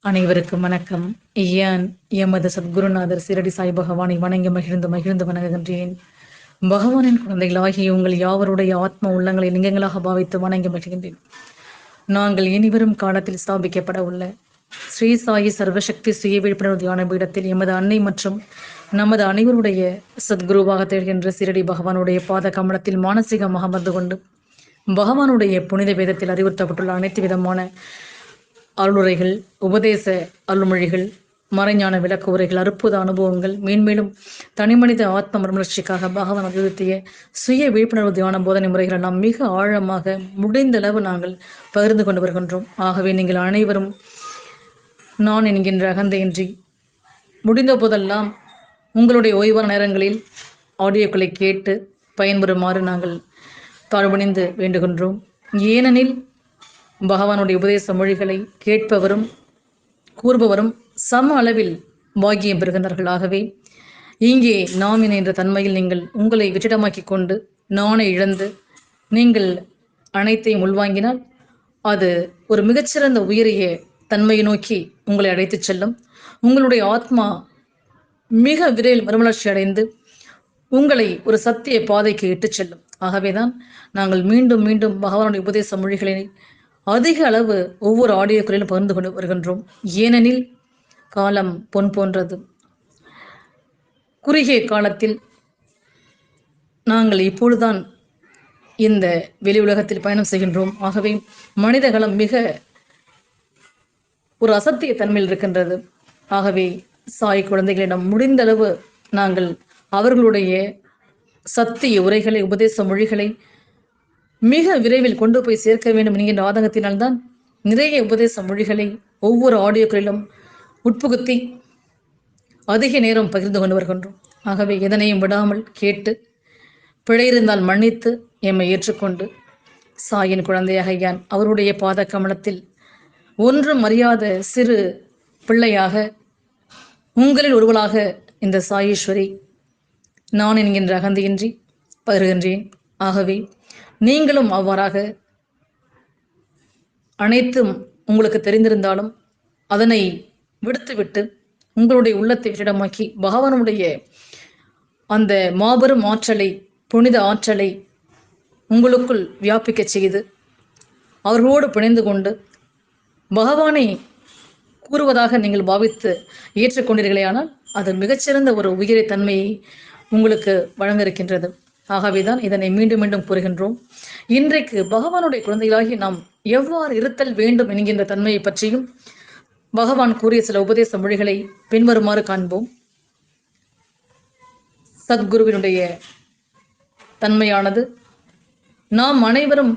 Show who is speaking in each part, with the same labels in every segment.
Speaker 1: அனைவருக்கும் வணக்கம். ஏன் எமது சத்குருநாதர் சிரடி சாய் பகவானை வணங்கி மகிழ்ந்து மகிழ்ந்து வணங்குகின்றேன். பகவானின் குழந்தைகளாகிய உங்கள் யாவருடைய ஆத்ம உள்ளங்களை லிங்கங்களாக பாவித்து வணங்கி மகிழ்கின்றேன். நாங்கள் இனிவரும் காலத்தில் ஸ்தாபிக்கப்பட உள்ள ஸ்ரீ சாயி சர்வசக்தி சுய விழிப்புணர்வு தியான பீடத்தில் எமது அன்னை மற்றும் நமது அனைவருடைய சத்குருவாக திகழ்கின்ற சிரடி பகவானுடைய பாத கமலத்தில் மானசீகமாக அமர்ந்து கொண்டு பகவானுடைய புனித வேதத்தில் அறிவுறுத்தப்பட்டுள்ள அனைத்து விதமான அருளுரைகள் உபதேச அருள்மொழிகள் மறைஞான விளக்கு உரைகள் அற்புத அனுபவங்கள் மேன்மேலும் தனிமனித ஆத்ம மறுமலர்ச்சிக்காக பகவான் அறிவுறுத்திய சுய விழிப்புணர்வு தியான போதனை முறைகள் நாம் மிக ஆழமாக முடிந்த அளவு நாங்கள் பகிர்ந்து கொண்டு வருகின்றோம். ஆகவே நீங்கள் அனைவரும் நான் என்கின்ற அகந்தையின்றி முடிந்த போதெல்லாம் உங்களுடைய ஓய்வான நேரங்களில் ஆடியோக்களை கேட்டு பயன்பெறுமாறு நாங்கள் தாழ்வணிந்து வேண்டுகின்றோம். ஏனெனில் பகவானுடைய உபதேச மொழிகளை கேட்பவரும் கூறுபவரும் சம அளவில் பாக்கியம் பெறுகின்றார்களாகவே. இங்கே நாம் என்ற தன்மையில் நீங்கள் உங்களை வெற்றிடமாக்கி கொண்டு நானை இழந்து நீங்கள் அனைத்தையும் உள்வாங்கினால் அது ஒரு மிகச்சிறந்த உயரிய தன்மையை நோக்கி உங்களை அழைத்துச் செல்லும். உங்களுடைய ஆத்மா மிக விரைவில் மறுமலர்ச்சி அடைந்து உங்களை ஒரு சத்திய பாதைக்கு இட்டுச் செல்லும். ஆகவேதான் நாங்கள் மீண்டும் மீண்டும் பகவானுடைய உபதேச மொழிகளை அதிக அளவு ஒவ்வொரு ஆடியோக்களிலும் பகிர்ந்து கொண்டு வருகின்றோம். ஏனெனில் காலம் பொன் போன்றது. குறுகிய காலத்தில் நாங்கள் இப்பொழுதுதான் இந்த வெளி உலகத்தில் பயணம் செய்கின்றோம். ஆகவே மனிதகலம் மிக ஒரு அசத்திய தன்மையில் இருக்கின்றது. ஆகவே சாய் குழந்தைகளிடம் முடிந்த அளவு நாங்கள் அவர்களுடைய சத்திய உரைகளை உபதேச மொழிகளை மிக விரைவில் கொண்டு போய் சேர்க்க வேண்டும் என்கின்ற ஆதங்கத்தினால்தான் நிறைய உபதேச மொழிகளை ஒவ்வொரு ஆடியோக்களிலும் உட்புகுத்தி அதிக நேரம் பகிர்ந்து கொண்டு வருகின்றோம். ஆகவே எதனையும் விடாமல் கேட்டு பிழை இருந்தால் மன்னித்து எம்மை ஏற்றுக்கொண்டு சாயின் குழந்தையாக யான் அவருடைய பாத கமலத்தில் ஒன்றும் அறியாத சிறு பிள்ளையாக உங்களில் ஒருவளாக இந்த சாயீஸ்வரி நான் என்கின்ற அகந்தையின்றி பகிர்கின்றேன். ஆகவே நீங்களும் அவ்வாறாக அனைத்தும் உங்களுக்கு தெரிந்திருந்தாலும் அதனை விடுத்துவிட்டு உங்களுடைய உள்ளத்தை விரிடமாக்கி பகவானுடைய அந்த மாபெரும் ஆற்றலை புனித ஆற்றலை உங்களுக்குள் வியாபிக்கச் செய்து அவர்களோடு பிணைந்து கொண்டு பகவானை கூறுவதாக நீங்கள் பாவித்து ஏற்றுக்கொண்டீர்களே ஆனால் அது மிகச்சிறந்த ஒரு உயிரை தன்மையை உங்களுக்கு வழங்க இருக்கின்றது ஆகவேதான் இதனை மீண்டும் மீண்டும் கூறுகின்றோம். இன்றைக்கு பகவானுடைய குழந்தைகளாகி நாம் எவ்வாறு இருத்தல் வேண்டும் என்கின்ற தன்மையை பற்றியும் பகவான் கூறிய சில உபதேச மொழிகளை பின்வருமாறு காண்போம். சத்குருவினுடைய தன்மையானது நாம் அனைவரும்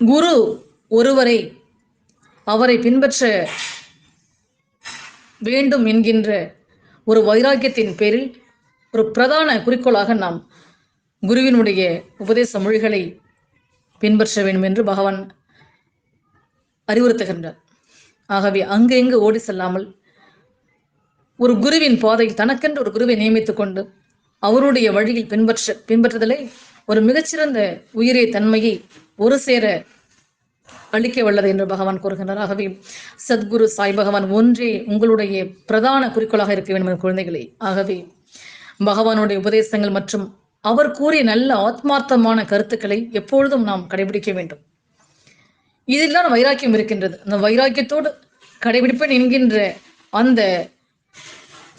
Speaker 1: குரு ஒருவரை அவரை பின்பற்ற வேண்டும் என்கின்ற ஒரு வைராக்கியத்தின் பேரில் ஒரு பிரதான குறிக்கோளாக நாம் குருவினுடைய உபதேச மொழிகளை பின்பற்ற வேண்டும் என்று பகவான் அறிவுறுத்துகின்றார். ஆகவே அங்கு எங்கு ஓடி செல்லாமல் ஒரு குருவின் பாதையில் தனக்கென்று ஒரு குருவை நியமித்துக் கொண்டு அவருடைய வழியில் பின்பற்ற பின்பற்றுதலை ஒரு மிகச்சிறந்த உயிரிய தன்மையை ஒரு சேர அளிக்க வல்லது என்று பகவான் கூறுகின்றார். ஆகவே சத்குரு சாய் பகவான் ஒன்றே உங்களுடைய பிரதான குறிக்கோளாக இருக்க வேண்டும் என்ற குழந்தைகளே. ஆகவே பகவானுடைய உபதேசங்கள் மற்றும் அவர் கூறிய நல்ல ஆத்மார்த்தமான கருத்துக்களை எப்பொழுதும் நாம் கடைபிடிக்க வேண்டும். இதில் தான் வைராக்கியம் இருக்கின்றது. அந்த வைராக்கியத்தோடு கடைபிடிப்பேன் என்கின்ற அந்த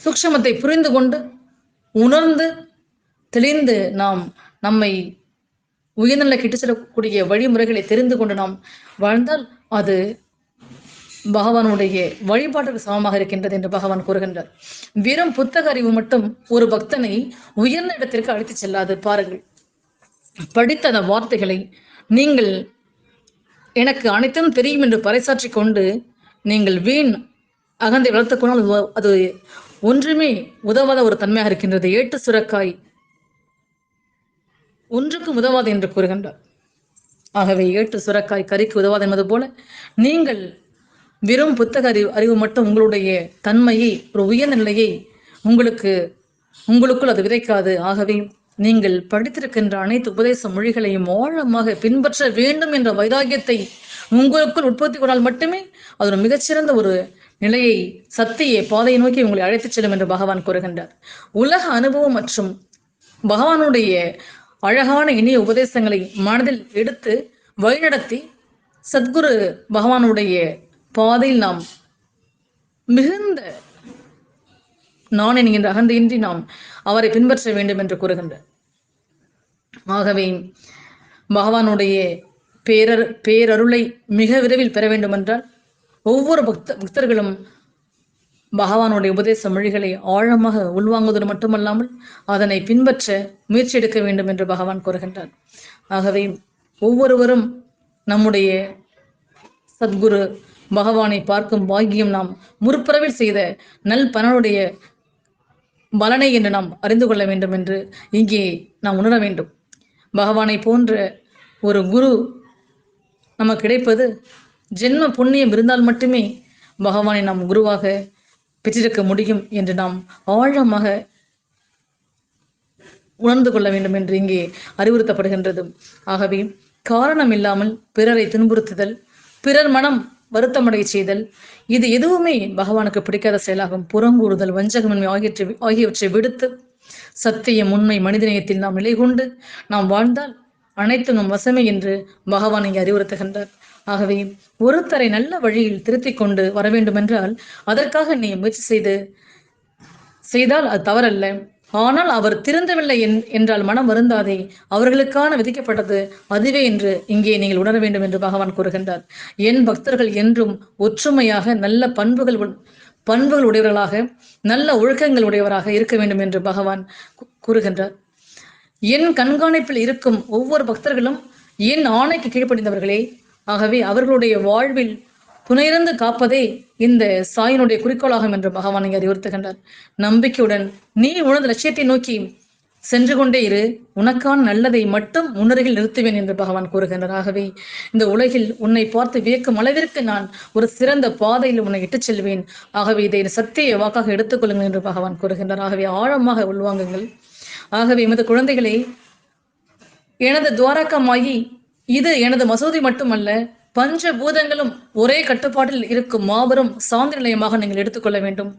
Speaker 1: சூக்ஷமத்தை புரிந்து கொண்டு உணர்ந்து தெளிந்து நாம் நம்மை உயர்நிலை கிட்டு செல்லக்கூடிய வழிமுறைகளை தெரிந்து கொண்டு நாம் வாழ்ந்தால் அது பகவானுடைய வழிபாட்டுக்கு சமமாக இருக்கின்றது என்று பகவான் கூறுகின்றார். வெறும் புத்தக அறிவு மட்டும் ஒரு பக்தனை உயர்ந்த இடத்திற்கு அழைத்துச் செல்லாது பாருங்கள். படித்த அந்த வார்த்தைகளை நீங்கள் எனக்கு அனைத்தும் தெரியும் என்று பறைசாற்றி கொண்டு நீங்கள் வீண் அகந்தை வளர்த்துக்கொண்டால் அது ஒன்றுமே உதவாத ஒரு தன்மையாக இருக்கின்றது. ஏட்டு சுரக்காய் ஒன்றுக்கும் உதவாது என்று கூறுகின்றார். ஆகவே ஏட்டு சுரக்காய் கறிக்கு உதவாது என்பது போல நீங்கள் வெறும் புத்தக அறிவு அறிவு மட்டும் உங்களுடைய தன்மையை ஒரு உயர்நிலையை உங்களுக்கு உங்களுக்குள் அது விதைக்காது. ஆகவே நீங்கள் படித்திருக்கின்ற அனைத்து உபதேச மொழிகளையும் ஆழமாக பின்பற்ற வேண்டும் என்ற வைராகியத்தை உங்களுக்குள் உற்பத்தி கொண்டால் மட்டுமே அது ஒரு மிகச்சிறந்த ஒரு நிலையை சத்திய பாதையை நோக்கி உங்களை அழைத்துச் செல்லும் என்று பகவான் கூறுகின்றார். உலக அனுபவம் மற்றும் பகவானுடைய அழகான இனிய உபதேசங்களை மனதில் எடுத்து வழிநடத்தி சத்குரு பகவானுடைய பாதையில் நாம் மிகுந்த நான் என்கின்ற அகந்தையின்றி நாம் அவரை பின்பற்ற வேண்டும் என்று கூறுகின்றார். ஆகவே பகவானுடைய பேரர் பேரருளை மிக விரைவில் பெற வேண்டுமென்றால் ஒவ்வொரு பக்த பக்தர்களும் பகவானுடைய உபதேச மொழிகளை ஆழமாக உள்வாங்குவதோடு மட்டுமல்லாமல் அதனை பின்பற்ற முயற்சி எடுக்க வேண்டும் என்று பகவான் கூறுகின்றார். ஆகவே ஒவ்வொருவரும் நம்முடைய சத்குரு பகவானை பார்க்கும் பாக்கியம் நாம் முற்பிறவில் செய்த நல் பலனுடைய பலனை என்று நாம் அறிந்து கொள்ள வேண்டும் என்று இங்கே நாம் உணர வேண்டும். பகவானை போன்ற ஒரு குரு நமக்கு கிடைப்பது ஜென்ம புண்ணியம் இருந்தால் மட்டுமே பகவானை நாம் குருவாக பெற்றிருக்க முடியும் என்று நாம் ஆழமாக உணர்ந்து கொள்ள வேண்டும் என்று இங்கே அறிவுறுத்தப்படுகின்றது. ஆகவே காரணம் இல்லாமல் பிறரை துன்புறுத்துதல் பிறர் மனம் வருத்தமடைய செய்தல் இது எதுவுமே பகவானுக்கு பிடிக்காத செயலாகும். புறங்கூறுதல் வஞ்சகமின்மை ஆகியவற்றை ஆகியவற்றை விடுத்து சத்தியம் உண்மை மனிதநேயத்தில் நாம் நிலை கொண்டு நாம் வாழ்ந்தால் அனைத்தும் நம் வசமே என்று பகவான் இங்கே அறிவுறுத்துகின்றார். ஆகவே ஒருத்தரை நல்ல வழியில் திருத்திக் கொண்டு வர வேண்டுமென்றால் அதற்காக நீ முயற்சி செய்து செய்தால் அது தவறல்ல. ஆனால் அவர் திருந்தவில்லை என்- என்றால் மனம் வருந்தாதே. அவர்களுக்கான விதிக்கப்பட்டது அதுவே என்று இங்கே நீங்கள் உணர வேண்டும் என்று பகவான் கூறுகின்றார். என் பக்தர்கள் என்றும் ஒற்றுமையாக நல்ல பண்புகள் பண்புகள் உடையவர்களாக நல்ல ஒழுக்கங்கள் உடையவராக இருக்க வேண்டும் என்று பகவான் கூறுகின்றார். என் கண்காணிப்பில் இருக்கும் ஒவ்வொரு பக்தர்களும் என் ஆணைக்கு கீழ்ப்படிந்தவர்களே. ஆகவே அவர்களுடைய வாழ்வில் துணையிருந்து காப்பதே இந்த சாயினுடைய குறிக்கோளாகும் என்று பகவான் இங்கே அறிவுறுத்துகின்றார். நம்பிக்கையுடன் நீ உனது லட்சியத்தை நோக்கி சென்று கொண்டே இரு. உனக்கான நல்லதை மட்டும் உணர்வில் நிறுத்துவேன் என்று பகவான் கூறுகின்றார். ஆகவே இந்த உலகில் உன்னை பார்த்து வியக்கும் அளவிற்கு நான் ஒரு சிறந்த பாதையில் உன்னை இட்டுச் செல்வேன். ஆகவே இதை சத்திய வாக்காக எடுத்துக்கொள்ளுங்கள் என்று பகவான் கூறுகின்றார். ஆகவே ஆழமாக உள்வாங்குங்கள். ஆகவே எமது குழந்தைகளை எனது துவாரகமாகி இது எனது மசூதி மட்டுமல்ல பஞ்ச பூதங்களும் ஒரே கட்டுப்பாட்டில் இருக்கும் மாபெரும் சாந்தி நிலையமாக நீங்கள் எடுத்துக்கொள்ள வேண்டும்.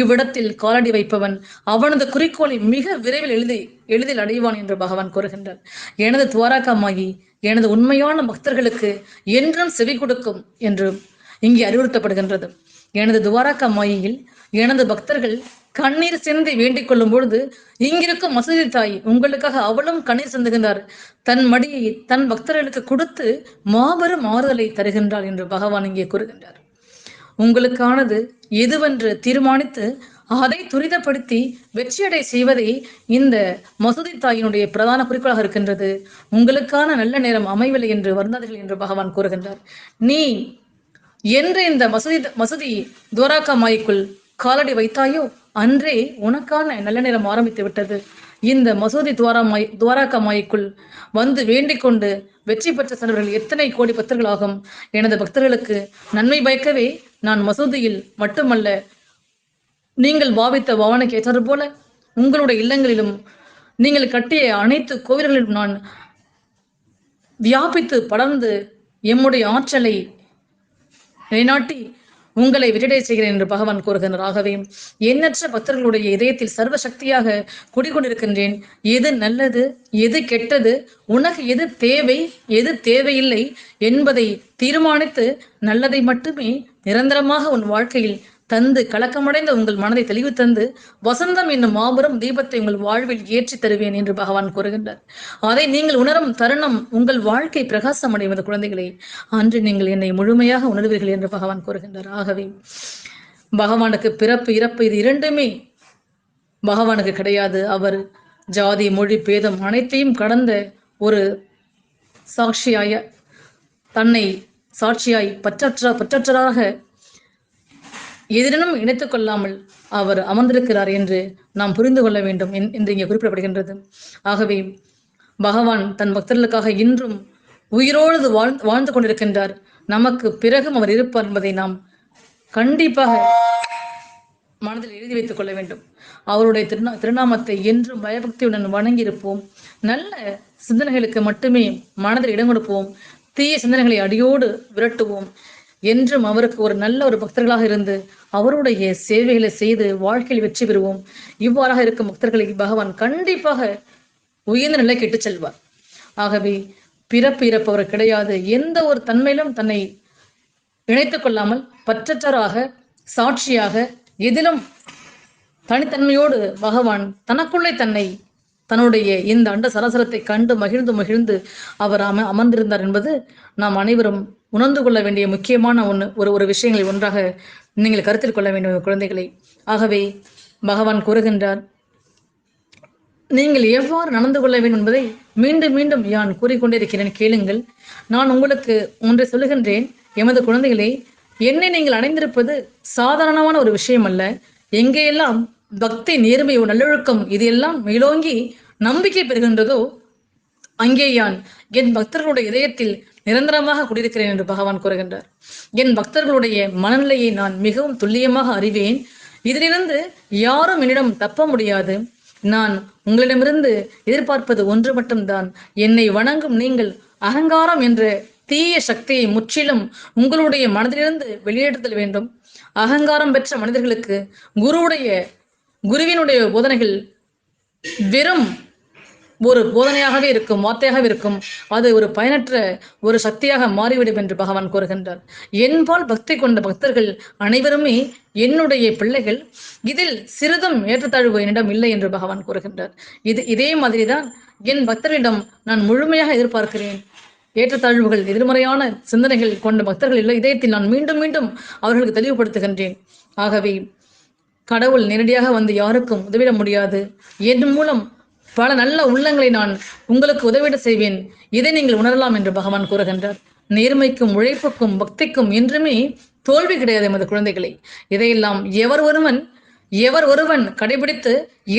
Speaker 1: இவ்விடத்தில் காலடி வைப்பவன் அவனது குறிக்கோளை மிக விரைவில் எழுதி எளிதில் அடைவான் என்று பகவான் கூறுகின்றார். எனது துவாரகமாகி எனது உண்மையான பக்தர்களுக்கு என்றும் செவி கொடுக்கும் என்று இங்கே அறிவுறுத்தப்படுகின்றது. எனது துவாராக்கா மாயில் எனது பக்தர்கள் கண்ணீர் சிந்தி வேண்டிக் கொள்ளும் பொழுது இங்கிருக்கும் மசூதி தாய் உங்களுக்காக அவளும் கண்ணீர் சிந்துகின்றார். தன் மடியை தன் பக்தர்களுக்கு கொடுத்து மாபெரும் ஆறுதலை தருகின்றார் என்று பகவான் இங்கே கூறுகின்றார். உங்களுக்கானது எதுவென்று தீர்மானித்து அதை துரிதப்படுத்தி வெற்றியடை செய்வதே இந்த மசூதி தாயினுடைய பிரதான குறிக்கோளாக இருக்கின்றது. உங்களுக்கான நல்ல நேரம் அமைவில்லை என்று வருந்தாதீர்கள் என்று பகவான் கூறுகின்றார். நீ என்று இந்த மசூதி மசூதி துவராக்கா மாய்க்குள் காலடி வைத்தாயோ அன்றே உனக்கான நல்ல நேரம் ஆரம்பித்து விட்டது. இந்த மசூதி துவாரா மாய் துவாராக்கா மாய்க்குள் வந்து வேண்டிக் கொண்டு வெற்றி பெற்ற சென்றவர்கள் எத்தனை கோடி பக்தர்களாகும்? எனது பக்தர்களுக்கு நன்மை பயக்கவே நான் மசூதியில் மட்டுமல்ல நீங்கள் பாவித்த பாவனைக்கு ஏற்றாறு போல உங்களுடைய இல்லங்களிலும் நீங்கள் கட்டிய அனைத்து கோவில்களிலும் நான் வியாபித்து படர்ந்து எம்முடைய ஆற்றலை நிலைநாட்டி உங்களை விரிடை செய்கிறேன் என்று பகவான் கூறுகின்றார் ஆகவே எண்ணற்ற பக்தர்களுடைய இதயத்தில் சர்வ சக்தியாக குடிகொண்டிருக்கின்றேன். எது நல்லது எது கெட்டது உனக்கு எது தேவை எது தேவையில்லை என்பதை தீர்மானித்து நல்லதை மட்டுமே நிரந்தரமாக உன் வாழ்க்கையில் தந்து கலக்கமடைந்த உங்கள் மனதை தெளிவு தந்து வசந்தம் என்னும் மாபெரும் தீபத்தை உங்கள் வாழ்வில் ஏற்றி தருவேன் என்று பகவான் கூறுகின்றார். அதை நீங்கள் உணரும் தருணம் உங்கள் வாழ்க்கை பிரகாசம் அடைவது குழந்தைகளே. அன்று நீங்கள் என்னை முழுமையாக உணர்வீர்கள் என்று பகவான் கூறுகின்றார். ஆகவே பகவானுக்கு பிறப்பு இறப்பு இது இரண்டுமே பகவானுக்கு கிடையாது. அவர் ஜாதி மொழி பேதம் அனைத்தையும் கடந்த ஒரு சாட்சியாய தன்னை சாட்சியாய் பற்றற்ற பற்றற்றராக எதிரினும் இணைத்துக் கொள்ளாமல் அவர் அமர்ந்திருக்கிறார் என்று நாம் புரிந்து கொள்ள வேண்டும் என்று இங்கே குறிப்பிடப்படுகின்றது. ஆகவே பகவான் தன் பக்தர்களுக்காக இன்றும் உயிரோடு வாழ் வாழ்ந்து கொண்டிருக்கின்றார். நமக்கு பிறகும் அவர் இருப்பார் என்பதை நாம் கண்டிப்பாக மனதில் எழுதி வைத்துக் கொள்ள வேண்டும். அவருடைய திருநா திருநாமத்தை என்றும் பயபக்தியுடன் வணங்கியிருப்போம். நல்ல சிந்தனைகளுக்கு மட்டுமே மனதில் இடம் கொடுப்போம். தீய சிந்தனைகளை அடியோடு விரட்டுவோம். என்றும் அவருக்கு ஒரு நல்ல ஒரு பக்தர்களாக இருந்து அவருடைய சேவைகளை செய்து வாழ்க்கையில் வெற்றி பெறுவோம். இவ்வாறாக இருக்கும் பக்தர்களை பகவான் கண்டிப்பாக உயர்ந்த நிலைக்கு இட்டுச் செல்வார். ஆகவே பிறப்பு இறப்பவர் கிடையாது. எந்த ஒரு தன்மையிலும் தன்னை இணைத்துக் கொள்ளாமல் பற்றற்றராக சாட்சியாக எதிலும் தனித்தன்மையோடு பகவான் தனக்குள்ளே தன்னை தன்னுடைய இந்த அண்ட சலசலத்தை கண்டு மகிழ்ந்து மகிழ்ந்து அவர் அம அமர்ந்திருந்தார் என்பது நாம் அனைவரும் உணர்ந்து கொள்ள வேண்டிய முக்கியமான ஒன்று ஒரு ஒரு விஷயங்களை ஒன்றாக நீங்கள் கருத்தில் கொள்ள வேண்டும் குழந்தைகளை. ஆகவே பகவான் கூறுகின்றார் நீங்கள் எவ்வாறு நடந்து கொள்ள வேண்டும் என்பதை மீண்டும் மீண்டும் யான் கூறிக்கொண்டே இருக்கிறேன் கேளுங்கள். நான் உங்களுக்கு ஒன்றை சொல்லுகின்றேன் எமது குழந்தைகளே என்னை நீங்கள் அடைந்திருப்பது சாதாரணமான ஒரு விஷயம் அல்ல எங்கேயெல்லாம் பக்தி நேர்மை நல்லொழுக்கம் இதையெல்லாம் மேலோங்கி நம்பிக்கை பெறுகின்றதோ அங்கே யான் என் பக்தர்களுடைய இதயத்தில் நிரந்தரமாக குடியிருக்கிறேன் என்று பகவான் கூறுகின்றார். என் பக்தர்களுடைய மனநிலையை நான் மிகவும் துல்லியமாக அறிவேன். இதிலிருந்து யாரும் என்னிடம் தப்ப முடியாது. நான் உங்களிடமிருந்து எதிர்பார்ப்பது ஒன்று மட்டும்தான். என்னை வணங்கும் நீங்கள் அகங்காரம் என்ற தீய சக்தியை முற்றிலும் உங்களுடைய மனதிலிருந்து வெளியேற்றுதல் வேண்டும். அகங்காரம் பெற்ற மனிதர்களுக்கு குருவுடைய குருவினுடைய போதனைகள் வெறும் ஒரு போதனையாகவே இருக்கும் வார்த்தையாகவே இருக்கும். அது ஒரு பயனற்ற ஒரு சக்தியாக மாறிவிடும் என்று பகவான் கூறுகின்றார். என்பால் பக்தி கொண்ட பக்தர்கள் அனைவருமே என்னுடைய பிள்ளைகள். இதில் சிறிதும் ஏற்றத்தாழ்வு என்னிடம் இல்லை என்று பகவான் கூறுகின்றார். இது இதே மாதிரிதான் என் பக்தர்களிடம் நான் முழுமையாக எதிர்பார்க்கிறேன். ஏற்றத்தாழ்வுகள் எதிர்மறையான சிந்தனைகள் கொண்ட பக்தர்கள் இல்லை இதயத்தில் நான் மீண்டும் மீண்டும் அவர்களுக்கு தெளிவுபடுத்துகின்றேன். ஆகவே கடவுள் நேரடியாக வந்து யாருக்கும் உதவிட முடியாது. என் மூலம் பல நல்ல உள்ளங்களை நான் உங்களுக்கு உதவிட செய்வேன். இதை நீங்கள் உணரலாம் என்று பகவான் கூறுகின்றார். நேர்மைக்கும் உழைப்புக்கும் பக்திக்கும் என்றுமே தோல்வி கிடையாது எமது குழந்தைகளை. இதையெல்லாம் எவர் ஒருவன் எவர் ஒருவன் கடைபிடித்து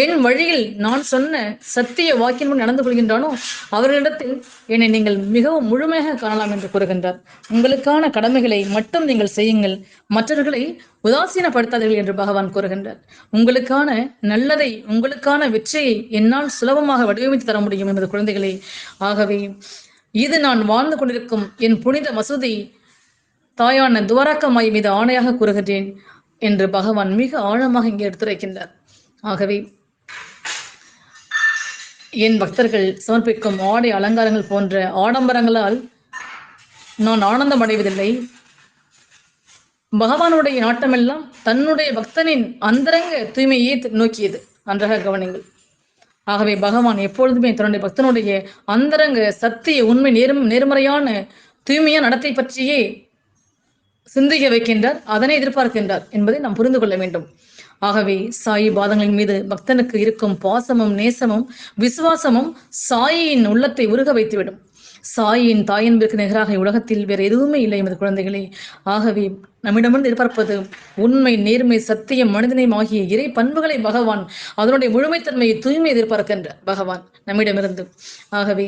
Speaker 1: என் வழியில் நான் சொன்ன சத்திய வாக்கின் முன் நடந்து கொள்கின்றானோ அவர்களிடத்தில் என்னை நீங்கள் மிகவும் முழுமையாக காணலாம் என்று கூறுகின்றார். உங்களுக்கான கடமைகளை மட்டும் நீங்கள் செய்யுங்கள். மற்றவர்களை உதாசீனப்படுத்தாதீர்கள் என்று பகவான் கூறுகின்றார். உங்களுக்கான நல்லதை உங்களுக்கான வெற்றியை என்னால் சுலபமாக வடிவமைத்து தர முடியும் என்பது குழந்தைகளே. ஆகவே இது நான் வாழ்ந்து கொண்டிருக்கும் என் புனித மசூதி தாயான துவாரக்கமாய் மீது ஆணையாக கூறுகின்றேன். என்று பகவான் மிக ஆழமாக இங்கே எடுத்துரைக்கின்றார் ஆகவே என் பக்தர்கள் சமர்ப்பிக்கும் ஆடை அலங்காரங்கள் போன்ற ஆடம்பரங்களால் நான் ஆனந்தம் அடைவதில்லை. பகவானுடைய நாட்டமெல்லாம் தன்னுடைய பக்தனின் அந்தரங்க தூய்மையை நோக்கியது. நன்றாக கவனிங்கள் ஆகவே பகவான் எப்பொழுதுமே தன்னுடைய பக்தனுடைய அந்தரங்க சத்திய உண்மை நேர்ம நேர்மறையான தூய்மையான நடத்தை பற்றியே சிந்திக்க வைக்கின்றார் அதனை எதிர்பார்க்கின்றார் என்பதை நாம் புரிந்து கொள்ள வேண்டும். ஆகவே சாயி பாதங்களின் மீது பக்தனுக்கு இருக்கும் பாசமும் நேசமும் விசுவாசமும் சாயியின் உள்ளத்தை உருக வைத்துவிடும். சாயின் தாயன்பிற்கு நிகராக உலகத்தில் வேறு எதுவுமே இல்லை எமது குழந்தைகளே. ஆகவே நம்மிடமிருந்து எதிர்பார்ப்பது உண்மை நேர்மை சத்தியம் மனிதனையும் ஆகிய இறை பண்புகளை பகவான் அதனுடைய முழுமைத்தன்மையை தூய்மை எதிர்பார்க்கின்ற பகவான் நம்மிடமிருந்து. ஆகவே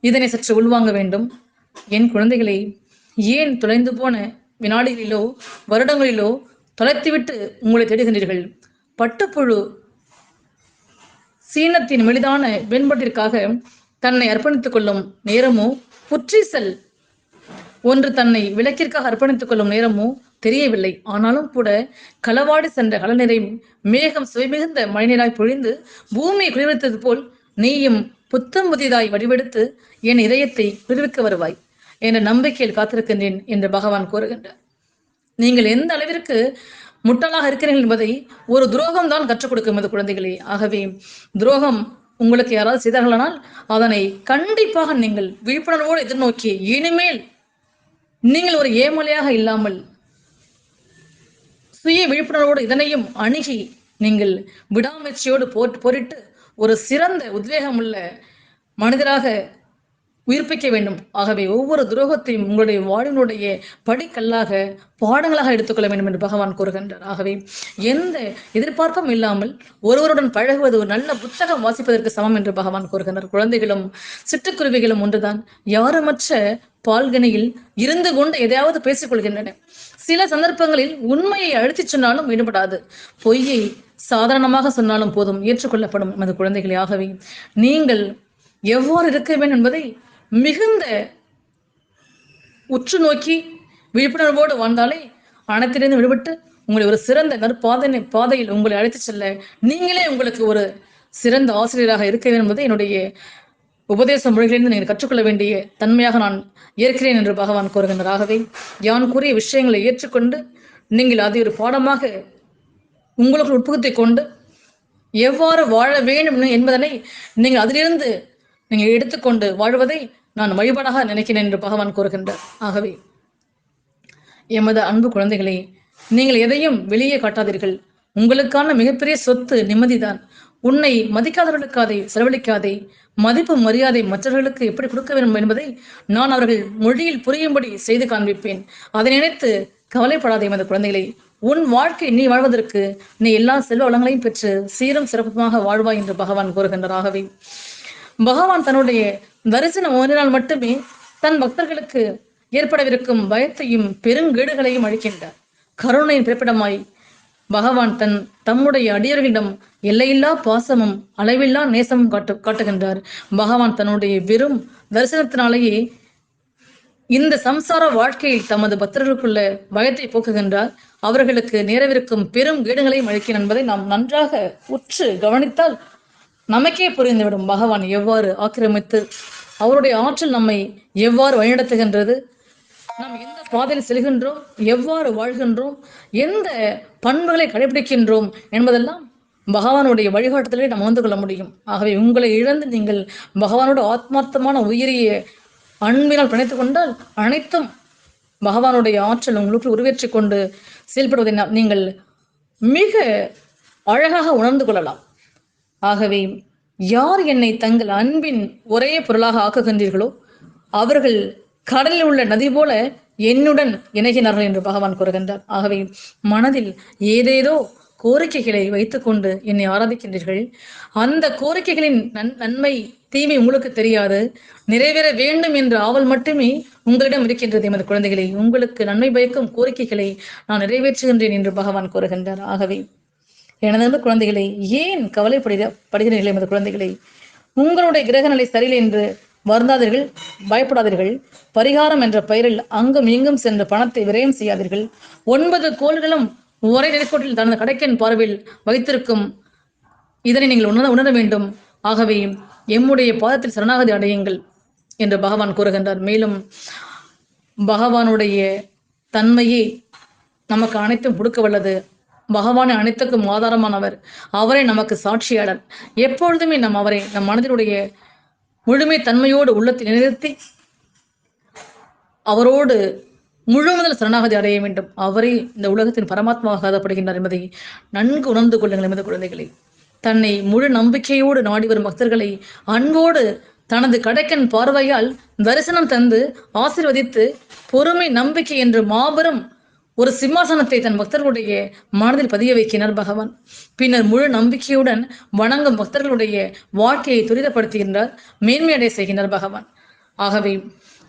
Speaker 1: இதனை சற்று உள்வாங்க வேண்டும். என் குழந்தைகளை ஏன் தொலைந்து போன வினாடிகளிலோ வருடங்களிலோ தொலைத்துவிட்டு உங்களை தேடுகின்றீர்கள்? பட்டுப்புழு சீனத்தின் மெலிதான மேம்பாட்டிற்காக தன்னை அர்ப்பணித்துக் கொள்ளும் நேரமோ? புற்றீசல் ஒன்று தன்னை விளக்கிற்காக அர்ப்பணித்துக் கொள்ளும் நேரமோ? தெரியவில்லை. ஆனாலும் கூட களவாடி சென்ற கலநீரை மேகம் சுவைமிகுந்த மழைநீராய் பொழிந்து பூமியை குளிர்வித்தது போல் நீயும் புத்தம் புதிதாய் வடிவெடுத்து என் இதயத்தை குளிர்விக்க வருவாய். என்ற நம்பிக்கையில் காத்திருக்கின்றேன் என்று பகவான் கூறுகின்றார். நீங்கள் எந்த அளவிற்கு முட்டாளாக இருக்கிறீர்கள் என்பதை ஒரு துரோகம் தான் கற்றுக் கொடுக்கும் இந்த குழந்தைகளே. ஆகவே துரோகம் உங்களுக்கு யாராவது செய்தார்களானால் அதனை கண்டிப்பாக நீங்கள் விழிப்புணர்வோடு எதிர்நோக்கி இனிமேல் நீங்கள் ஒரு ஏமலையாக இல்லாமல் சுய விழிப்புணர்வோடு இதனையும் அணுகி நீங்கள் விடாமுயற்சியோடு போர் போரிட்டு ஒரு சிறந்த உத்வேகமுள்ள மனிதராக உயிர்ப்பிக்க வேண்டும். ஆகவே ஒவ்வொரு துரோகத்தையும் உங்களுடைய வாழ்வினுடைய படிக்கல்லாக பாடங்களாக எடுத்துக்கொள்ள வேண்டும் என்று பகவான் கூறுகின்றார். ஆகவே எந்த எதிர்பார்ப்பும் இல்லாமல் ஒருவருடன் பழகுவது ஒரு நல்ல புத்தகம் வாசிப்பதற்கு சமம் என்று பகவான் கூறுகின்றார். குழந்தைகளும் சிட்டுக்குருவிகளும் ஒன்றுதான். யாருமற்ற பால்கனியில் இருந்து கொண்டு எதையாவது பேசிக் கொள்கின்றன. சில சந்தர்ப்பங்களில் உண்மையை அழுத்திச் சொன்னாலும் ஈடுபடாது பொய்யை சாதாரணமாக சொன்னாலும் போதும் ஏற்றுக்கொள்ளப்படும். எமது குழந்தைகளே ஆகவே நீங்கள் எவ்வாறு இருக்க வேண்டும் என்பதை மிகுந்த உற்று நோக்கி விழிப்புணர்வோடு வாழ்ந்தாலே அனைத்திலிருந்து விடுபட்டு உங்களை ஒரு சிறந்த நற்பாதனை பாதையில் உங்களை அழைத்து செல்ல நீங்களே உங்களுக்கு ஒரு சிறந்த ஆசிரியராக இருக்க வேண்டும் என்பதை என்னுடைய உபதேச மொழிகளிலிருந்து நீங்கள் கற்றுக்கொள்ள வேண்டிய தன்மையாக நான் ஏற்கிறேன் என்று பகவான் கூறுகின்றாகவே ஆகவே யான் கூறிய விஷயங்களை ஏற்றுக்கொண்டு நீங்கள் அதை ஒரு பாடமாக உங்களுக்கு உட்புகுத்தி கொண்டு எவ்வாறு வாழ வேண்டும் என்பதனை நீங்கள் அதிலிருந்து நீங்கள் எடுத்துக்கொண்டு வாழ்வதை நான் வழிபாடாக நினைக்கிறேன் என்று பகவான் கூறுகின்றார். ஆகவே எமது அன்பு குழந்தைகளே நீங்கள் எதையும் வெளியே காட்டாதீர்கள். உங்களுக்கான மிகப்பெரிய சொத்து நிம்மதிதான். உன்னை மதிக்காதவர்களுக்காதே செலவழிக்காதே. மதிப்பு மரியாதை மற்றவர்களுக்கு எப்படி கொடுக்க வேண்டும் என்பதை நான் அவர்கள் மொழியில் புரியும்படி செய்து காண்பிப்பேன். அதை நினைத்து கவலைப்படாதே எமது குழந்தைகளை. உன் வாழ்க்கை நீ வாழ்வதற்கு நீ எல்லா செல்வ வளங்களையும் பெற்று சீரும் சிறப்புமாக வாழ்வாய் என்று பகவான் கூறுகின்றார். ஆகவே பகவான் தன்னுடைய தரிசனம் ஒன்றினால் மட்டுமே தன் பக்தர்களுக்கு ஏற்படவிருக்கும் பயத்தையும் பெருங்கேடுகளையும் அழிக்கின்றார் கருணையின் பிறப்பிடமாய் பகவான் தன் தம்முடைய அடியர்களிடம் எல்லையில்லா பாசமும் அளவில்லா நேசமும் காட்டு காட்டுகின்றார். பகவான் தன்னுடைய வெறும் தரிசனத்தினாலேயே இந்த சம்சார வாழ்க்கையில் தமது பக்தர்களுக்குள்ள பயத்தை போக்குகின்றார். அவர்களுக்கு நேரவிருக்கும் பெரும் கேடுகளையும் அளிக்கிறார் என்பதை நாம் நன்றாக உற்று கவனித்தால் நமக்கே புரிந்துவிடும் பகவான் எவ்வாறு ஆக்கிரமித்து அவருடைய ஆற்றல் நம்மை எவ்வாறு வழிநடத்துகின்றது. நாம் எந்த பாதையில் செல்கின்றோம் எவ்வாறு வாழ்கின்றோம் எந்த பண்புகளை கடைபிடிக்கின்றோம் என்பதெல்லாம் பகவானுடைய வழிகாட்டுதலை நாம் உணர்ந்து கொள்ள முடியும். ஆகவே உங்களை இழந்து நீங்கள் பகவானோட ஆத்மார்த்தமான உயிரிய அன்பினால் பிணைத்து கொண்டால் அனைத்தும் பகவானுடைய ஆற்றல் உங்களுக்கு உருவேற்றிக் கொண்டு செயல்படுவதை நீங்கள் மிக அழகாக உணர்ந்து கொள்ளலாம். ஆகவே யார் என்னை தங்கள் அன்பின் ஒரே பொருளாக ஆக்குகின்றீர்களோ அவர்கள் கடலில் உள்ள நதி போல என்னுடன் இணைகினார்கள் என்று பகவான் கூறுகின்றார். ஆகவே மனதில் ஏதேதோ கோரிக்கைகளை வைத்துக்கொண்டு என்னை ஆராதிக்கின்றீர்கள். அந்த கோரிக்கைகளின் நன் நன்மை தீமை உங்களுக்கு தெரியாது. நிறைவேற வேண்டும் என்ற ஆவல் மட்டுமே உங்களிடம் இருக்கின்றது எமது குழந்தைகளை. உங்களுக்கு நன்மை பயக்கும் கோரிக்கைகளை நான் நிறைவேற்றுகின்றேன் என்று பகவான் கூறுகின்றார். ஆகவே எனது குழந்தைகளை ஏன் கவலைப்படுகிற படுகிறீர்கள் எமது குழந்தைகளை? உங்களுடைய கிரகநிலை சரியில்லை என்று வருந்தாதீர்கள் பயப்படாதீர்கள். பரிகாரம் என்ற பெயரில் அங்கும் இங்கும் சென்ற பணத்தை விரயம் செய்யாதீர்கள். ஒன்பது கோள்களும் ஒரே நிலைக்கோட்டில் தனது கடைக்கன் பார்வையில் வைத்திருக்கும். இதனை நீங்கள் உணர உணர வேண்டும். ஆகவே எம்முடைய பாதத்தில் சரணாகதி அடையுங்கள் என்று பகவான் கூறுகின்றார். மேலும் பகவானுடைய தன்மையே நமக்கு அனைத்தும் கொடுக்க வல்லது. பகவானை அனைத்துக்கும் ஆதாரமானவர். அவரே நமக்கு சாட்சியாளர். எப்பொழுதுமே நம் அவரை நம் மனதினுடைய முழுமை தன்மையோடு உள்ளத்தில் நிறுத்தி அவரோடு முழுமுதல் சரணாகதி அடைய வேண்டும். அவரே இந்த உலகத்தின் பரமாத்மாவாக கருதப்படுகின்றார் என்பதை நன்கு உணர்ந்து கொள்ளுங்கள் எமது குழந்தைகளை. தன்னை முழு நம்பிக்கையோடு நாடி வரும் பக்தர்களை அன்போடு தனது கடைக்கன் பார்வையால் தரிசனம் தந்து ஆசிர்வதித்து பொறுமை நம்பிக்கை என்று மாபெரும் ஒரு சிம்மாசனத்தை தன் பக்தர்களுடைய மனதில் பதிய வைக்கினார் பகவான். பின்னர் முழு நம்பிக்கையுடன் வணங்கும் பக்தர்களுடைய வாழ்க்கையை துரிதப்படுத்துகின்றார் மேன்மையடைய செய்கின்றார் பகவான். ஆகவே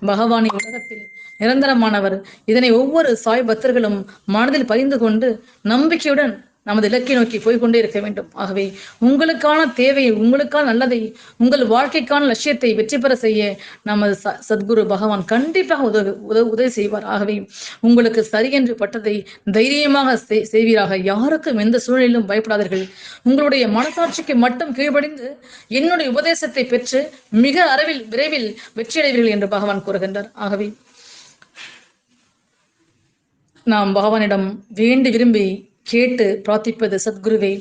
Speaker 1: பகவானின் உலகத்தில் நிரந்தரமானவர் இதனை ஒவ்வொரு சாய் பக்தர்களும் மனதில் பதிந்து கொண்டு நம்பிக்கையுடன் நமது இலக்கை நோக்கி போய்க்கொண்டே இருக்க வேண்டும். ஆகவே உங்களுக்கான தேவையை உங்களுக்கான நல்லதை உங்கள் வாழ்க்கைக்கான லட்சியத்தை வெற்றி பெற செய்ய நமது ச- சத்குரு பகவான் கண்டிப்பாக உதவி உதவி உதவி செய்வார். ஆகவே உங்களுக்கு சரி என்று பட்டதை தைரியமாக செய்- செய்வீராக. யாருக்கும் எந்த சூழலிலும் பயப்படாதீர்கள். உங்களுடைய மனசாட்சிக்கு மட்டும் கீழ்ப்படிந்து என்னுடைய உபதேசத்தை பெற்று மிக அறவில் விரைவில் வெற்றியடைவீர்கள் என்று பகவான் கூறுகின்றார். ஆகவே நாம் பகவானிடம் வேண்டி விரும்பி கேட்டு பிரார்த்திப்பது சத்குருவே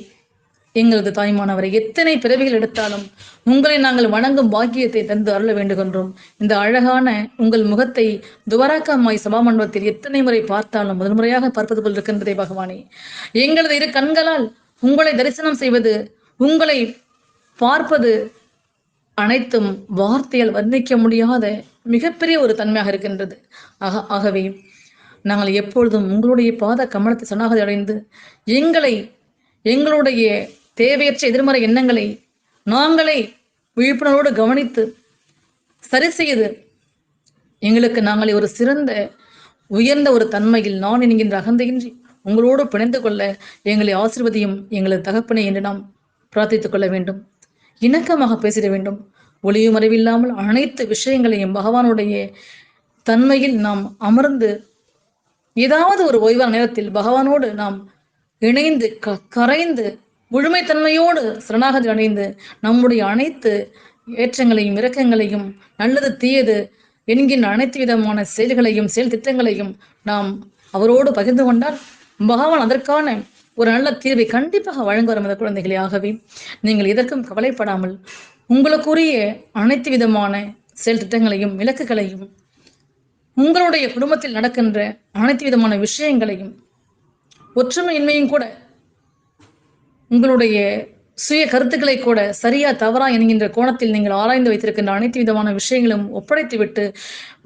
Speaker 1: எங்களது தாய்மானவரை எத்தனை பிறவிகள் எடுத்தாலும் உங்களை நாங்கள் வணங்கும் பாக்கியத்தை தந்து அருள வேண்டுகின்றோம். இந்த அழகான உங்கள் முகத்தை துவராக்கம்மாய் சபாமண்டபத்தில் எத்தனை முறை பார்த்தாலும் முதல் முறையாக பார்ப்பது போல் இருக்கின்றதே பகவானே. எங்களது இரு கண்களால் உங்களை தரிசனம் செய்வது உங்களை பார்ப்பது அனைத்தும் வார்த்தையால் வர்ணிக்க முடியாத மிகப்பெரிய ஒரு தன்மையாக இருக்கின்றது. ஆக ஆகவே நாங்கள் எப்பொழுதும் உங்களுடைய பாத கமலத்தை சனாகதி அடைந்து எங்களை எங்களுடைய தேவையற்ற எதிர்மறை எண்ணங்களை நாங்களே விழிப்புணர்வோடு கவனித்து சரி செய்து எங்களுக்கு நாங்களே ஒரு சிறந்த உயர்ந்த ஒரு தன்மையில் நான் என்கின்ற அகந்தையின்றி உங்களோடு பிணைந்து கொள்ள எங்களை ஆசிர்வதியும் எங்களது தகப்பனை என்று நாம் பிரார்த்தித்துக் கொள்ள வேண்டும். இணக்கமாக பேசிட வேண்டும். ஒளியும் அறிவில்லாமல் அனைத்து விஷயங்களையும் பகவானுடைய தன்மையில் நாம் அமர்ந்து ஏதாவது ஒரு ஓய்வான நேரத்தில் பகவானோடு நாம் இணைந்து க கரைந்து முழுமைத்தன்மையோடு சரணாகதி அடைந்து நம்முடைய அனைத்து ஏற்றங்களையும் இரக்கங்களையும் நல்லது தீயது என்கின்ற அனைத்து விதமான செயல்களையும் செயல் திட்டங்களையும் நாம் அவரோடு பகிர்ந்து கொண்டால் பகவான் அதற்கான ஒரு நல்ல தீர்வை கண்டிப்பாக வழங்குவார் அந்த குழந்தைகளே. ஆகவே நீங்கள் இதற்கும் கவலைப்படாமல் உங்களுக்குரிய அனைத்து விதமான செயல் திட்டங்களையும் இலக்குகளையும் உங்களுடைய குடும்பத்தில் நடக்கின்ற அனைத்து விதமான விஷயங்களையும் ஒற்றுமையின்மையும் கூட உங்களுடைய சுய கருத்துக்களை கூட சரியா தவறா என்கின்ற கோணத்தில் நீங்கள் ஆராய்ந்து வைத்திருக்கின்ற அனைத்து விதமான விஷயங்களும் ஒப்படைத்து விட்டு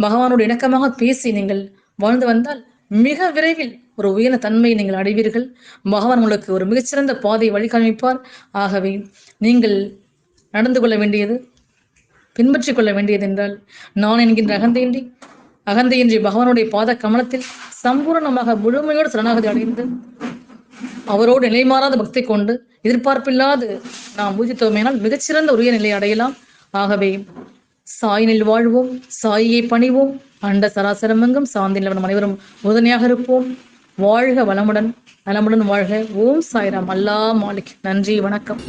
Speaker 1: பகவானோடு இணக்கமாக பேசி நீங்கள் வாழ்ந்து வந்தால் மிக விரைவில் ஒரு உயர்ந்த தன்மையை நீங்கள் அடைவீர்கள். பகவான் உங்களுக்கு ஒரு மிகச்சிறந்த பாதையை வழிகாமிப்பார். ஆகவே நீங்கள் நடந்து கொள்ள வேண்டியது பின்பற்றிக் கொள்ள வேண்டியது என்றால் நான் என்கின்ற அகந்தையின்றி அகந்தையின்றி பகவானுடைய பாத கமலத்தில் சம்பூர்ணமாக முழுமையோடு சரணாகதி அடைந்து அவரோடு நிலைமாறாத பக்தி கொண்டு எதிர்பார்ப்பில்லாது நாம் பூஜித்தோமேனால் மிகச்சிறந்த உரிய நிலை அடையலாம். ஆகவே சாயினில் வாழ்வோம் சாயியை பணிவோம் அண்ட சராசரமெங்கும் சாந்தி நிலவனம் அனைவரும் உறுதுணையாக இருப்போம். வாழ்க வளமுடன் நலமுடன் வாழ்க. ஓம் சாய்ராம். அல்லா மாலிக். நன்றி வணக்கம்.